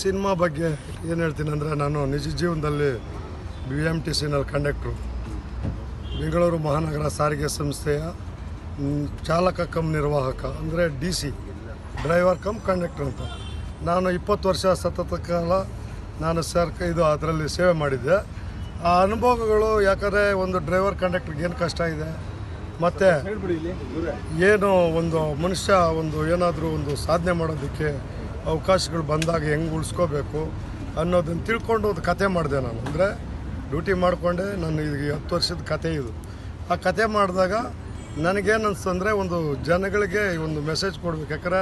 Cinema ಬಗ್ಗೆ ಏನು ಹೇಳ್ತೀನಿ ಅಂದರೆ ನಾನು ನಿಜ ಜೀವನದಲ್ಲಿ ಬಿ ಎಂ ಟಿ ಸಿನಲ್ಲಿ ಕಂಡಕ್ಟ್ರು ಬೆಂಗಳೂರು ಮಹಾನಗರ ಸಾರಿಗೆ ಸಂಸ್ಥೆಯ ಚಾಲಕ ಕಮ್ ನಿರ್ವಾಹಕ ಅಂದರೆ D C driver cum conductor ಅಂತ. ನಾನು ಇಪ್ಪತ್ತು ವರ್ಷ ಸತತ ಕಾಲ ನಾನು ಸರ್ ಇದು ಅದರಲ್ಲಿ ಸೇವೆ ಮಾಡಿದ್ದೆ. ಆ ಅನುಭವಗಳು ಯಾಕಂದರೆ ಒಂದು ಡ್ರೈವರ್ ಕಂಡಕ್ಟ್ರಿಗೆ ಏನು ಕಷ್ಟ ಇದೆ? ಮತ್ತು ಏನು ಒಂದು ಮನುಷ್ಯ ಒಂದು ಏನಾದರೂ ಒಂದು ಸಾಧನೆ ಮಾಡೋದಕ್ಕೆ ಅವಕಾಶಗಳು ಬಂದಾಗ ಹೆಂಗೆ ಉಳಿಸ್ಕೋಬೇಕು ಅನ್ನೋದನ್ನು ತಿಳ್ಕೊಂಡು ಒಂದು ಕತೆ ಮಾಡಿದೆ ನಾನು. ಅಂದರೆ ಡ್ಯೂಟಿ ಮಾಡಿಕೊಂಡೆ, ನಾನು ಈಗ ಹತ್ತು ವರ್ಷದ ಕತೆ ಇದು. ಆ ಕತೆ ಮಾಡಿದಾಗ ನನಗೇನು ಅನಿಸ್ತಂದರೆ ಒಂದು ಜನಗಳಿಗೆ ಒಂದು ಮೆಸೇಜ್ ಕೊಡ್ಬೇಕು. ಯಾಕಂದ್ರೆ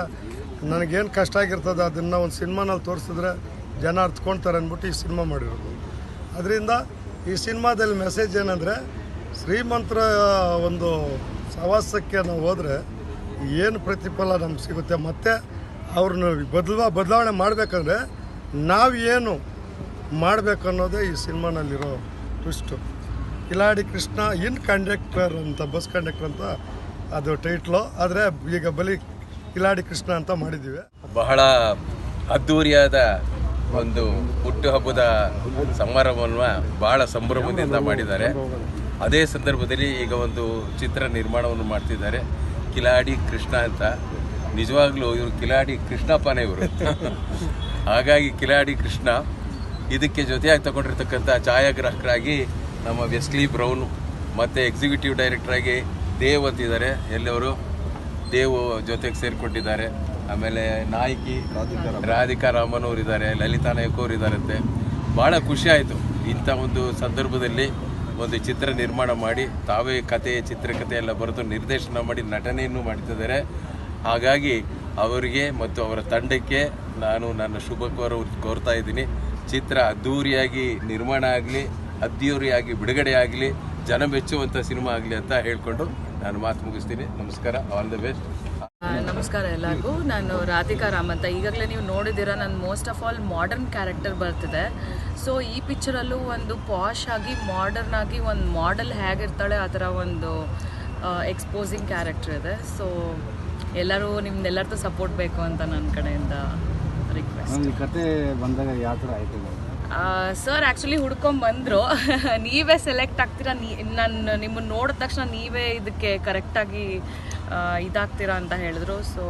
ನನಗೇನು ಕಷ್ಟ ಆಗಿರ್ತದೆ ಅದನ್ನು ಒಂದು ಸಿನಿಮಾನಲ್ಲಿ ತೋರಿಸಿದ್ರೆ ಜನ ಅರ್ತ್ಕೊಳ್ತಾರೆ ಅಂದ್ಬಿಟ್ಟು ಈ ಸಿನಿಮಾ ಮಾಡಿರೋದು. ಅದರಿಂದ ಈ ಸಿನಿಮಾದಲ್ಲಿ ಮೆಸೇಜ್ ಏನಂದರೆ ಶ್ರೀಮಂತರ ಒಂದು ಸವಾಸಕ್ಕೆ ನಾವು ಹೋದರೆ ಏನು ಪ್ರತಿಫಲ ನಮ್ಗೆ ಸಿಗುತ್ತೆ? ಮತ್ತು ಅವ್ರನ್ನ ಬದಲಾ ಬದಲಾವಣೆ ಮಾಡಬೇಕಂದ್ರೆ ನಾವು ಏನು ಮಾಡಬೇಕು ಅನ್ನೋದೇ ಈ ಸಿನಿಮಾನಲ್ಲಿರೋ twist. Kiladi Krishna in conductor ಅಂತ, ಬಸ್ ಕಂಡಕ್ಟರ್ ಅಂತ ಅದು ಟೈಟ್ಲು. ಆದರೆ ಈಗ ಬಲಿ ಕಿಲಾಡಿ ಕೃಷ್ಣ ಅಂತ ಮಾಡಿದ್ದೀವಿ ಬಹಳ ಅದ್ಧೂರಿಯಾದ ಒಂದು ಹುಟ್ಟುಹಬ್ಬದ ಸಮಾರಂಭವನ್ನು ಬಹಳ ಸಂಭ್ರಮದಿಂದ ಮಾಡಿದ್ದಾರೆ. ಅದೇ ಸಂದರ್ಭದಲ್ಲಿ ಈಗ ಒಂದು ಚಿತ್ರ ನಿರ್ಮಾಣವನ್ನು ಮಾಡ್ತಿದ್ದಾರೆ. ಕಿಲಾಡಿ ಕೃಷ್ಣ ಅಂತ. ನಿಜವಾಗ್ಲೂ ಇವರು ಕಿಲಾಡಿ ಕೃಷ್ಣಪ್ಪನೇ ಇವರು ಹಾಗಾಗಿ ಕಿಲಾಡಿ ಕೃಷ್ಣ ಇದಕ್ಕೆ ಜೊತೆಯಾಗಿ ತಗೊಂಡಿರ್ತಕ್ಕಂಥ ಛಾಯಾಗ್ರಾಹಕರಾಗಿ ನಮ್ಮ ವೆಸ್ಲಿ ಬ್ರೌನ್ ಮತ್ತು ಎಕ್ಸಿಕ್ಯೂಟಿವ್ ಡೈರೆಕ್ಟ್ರಾಗಿ ದೇವ್ ಅಂತಿದ್ದಾರೆ. ಎಲ್ಲವರು ದೇವ್ ಜೊತೆಗೆ ಸೇರಿಕೊಂಡಿದ್ದಾರೆ. ಆಮೇಲೆ ನಾಯಕಿ ರಾಧಿಕಾ ರಾಮನವ್ರು ಇದ್ದಾರೆ, ಲಲಿತಾ ನಾಯಕ್ ಅವರು ಇದ್ದಾರಂತೆ. ಭಾಳ ಖುಷಿ ಆಯಿತು. ಇಂಥ ಒಂದು ಸಂದರ್ಭದಲ್ಲಿ ಒಂದು ಚಿತ್ರ ನಿರ್ಮಾಣ ಮಾಡಿ ತಾವೇ ಕತೆ ಚಿತ್ರಕಥೆ ಎಲ್ಲ ಬರೆದು ನಿರ್ದೇಶನ ಮಾಡಿ ನಟನೆಯನ್ನು ಮಾಡ್ತಿದ್ದಾರೆ. ಹಾಗಾಗಿ ಅವರಿಗೆ ಮತ್ತು ಅವರ ತಂಡಕ್ಕೆ ನಾನು ನನ್ನ ಶುಭ ಕೋರ, ಕೋರ್ತಾ ಇದ್ದೀನಿ. ಚಿತ್ರ ಅದ್ಧೂರಿಯಾಗಿ ನಿರ್ಮಾಣ ಆಗಲಿ ಅದ್ದೂರಿಯಾಗಿ ಬಿಡುಗಡೆ ಆಗಲಿ, ಜನ ಮೆಚ್ಚುವಂಥ ಸಿನಿಮಾ ಆಗಲಿ ಅಂತ ಹೇಳಿಕೊಂಡು ನಾನು ಮಾತು ಮುಗಿಸ್ತೀನಿ. ನಮಸ್ಕಾರ ಆಲ್ ದ ಬೆಸ್ಟ್ ನಮಸ್ಕಾರ ಎಲ್ಲರಿಗೂ. ನಾನು ರಾಧಿಕಾ ರಾಮ್ ಅಂತ. ಈಗಾಗಲೇ ನೀವು ನೋಡಿದ್ದೀರಾ ನನ್ನ most of all modern character ಬರ್ತಿದೆ. ಸೊ ಈ ಪಿಕ್ಚರಲ್ಲೂ ಒಂದು ಪಾಶ್ ಆಗಿ ಮಾಡರ್ನ್ ಆಗಿ ಒಂದು ಮಾಡೆಲ್ ಹೇಗಿರ್ತಾಳೆ, ಆ ಥರ ಒಂದು ಎಕ್ಸ್ಪೋಸಿಂಗ್ ಕ್ಯಾರೆಕ್ಟರ್ ಇದೆ. ಸೊ ಎಲ್ಲರೂ ನಿಮ್ದೆಲ್ಲರದ್ದು ಸಪೋರ್ಟ್ ಬೇಕು ಅಂತ ನನ್ನ ಕಡೆಯಿಂದ ರಿಕ್ವೆಸ್ಟ್ ಕತೆ ಬಂದಾಗ ಯಾವ ಥರ ಆಯ್ತು? ಸರ್ ಆ್ಯಕ್ಚುಲಿ ಹುಡ್ಕೊಂಡ್ ಬಂದರು. ನೀವೇ ಸೆಲೆಕ್ಟ್ ಆಗ್ತೀರಾ? ನೀ ನಾನು ನಿಮ್ಮನ್ನು ನೋಡಿದ ತಕ್ಷಣ ನೀವೇ ಇದಕ್ಕೆ ಕರೆಕ್ಟಾಗಿ ಇದಾಗ್ತೀರಾ ಅಂತ ಹೇಳಿದ್ರು. ಸೊ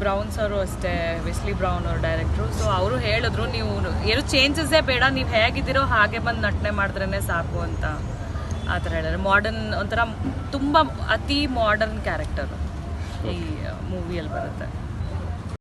ಬ್ರೌನ್ ಸರು ಅಷ್ಟೇ ವೆಸ್ಲಿ ಬ್ರೌನ್ ಅವರು ಡೈರೆಕ್ಟ್ರು ಸೊ ಅವರು ಹೇಳಿದ್ರು ನೀವು ಏನು ಚೇಂಜಸ್ಸೇ ಬೇಡ. ನೀವು ಹೇಗಿದ್ದೀರೋ ಹಾಗೆ ಬಂದು ನಟನೆ ಮಾಡಿದ್ರೇ ಸಾಕು ಅಂತ. ಆ ಥರ ಹೇಳಿದ್ರೆ ಮಾಡರ್ನ್ ಒಂಥರ ತುಂಬ ಅತಿ ಮಾಡರ್ನ್ ಕ್ಯಾರೆಕ್ಟರು ಈ ಮೂವಿಯಲ್ಲಿ ಬರುತ್ತೆ.